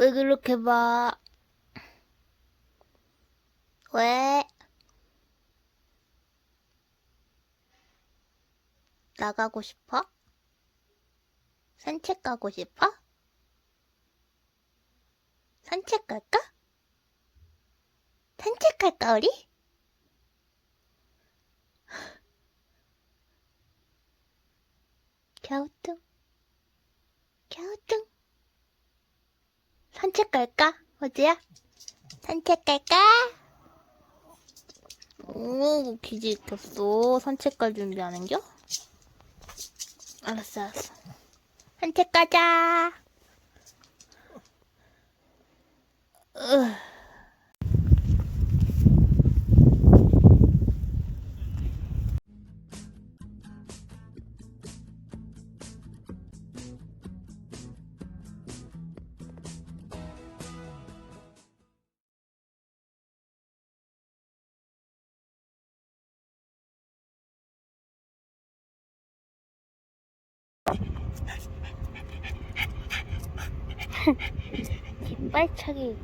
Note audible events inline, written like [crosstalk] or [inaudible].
왜 그렇게 봐? 왜? 나가고 싶어? 산책 가고 싶어? 산책 갈까? 산책 갈까, 우리? [laughs] 갸우뚱, 갸우뚱. 산책 갈까? 어디야? 산책 갈까? 오, 기지 익혔어. 산책 갈 준비하는겨? 알았어, 알았어. 산책 가자. 으. 뒷발차기